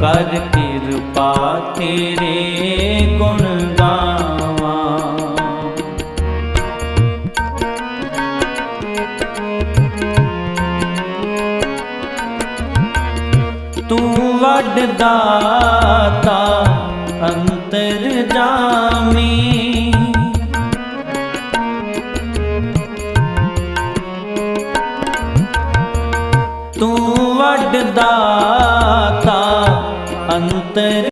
ਕਰ ਕਿਰਪਾ ਤੇਰੇ ਗੁਣ ਤੂੰ ਵੱਡ ਦਾਤਾ ਅੰਤਰ ਜਾਮੀ ਤੂੰ ਵੱਡ রক্তের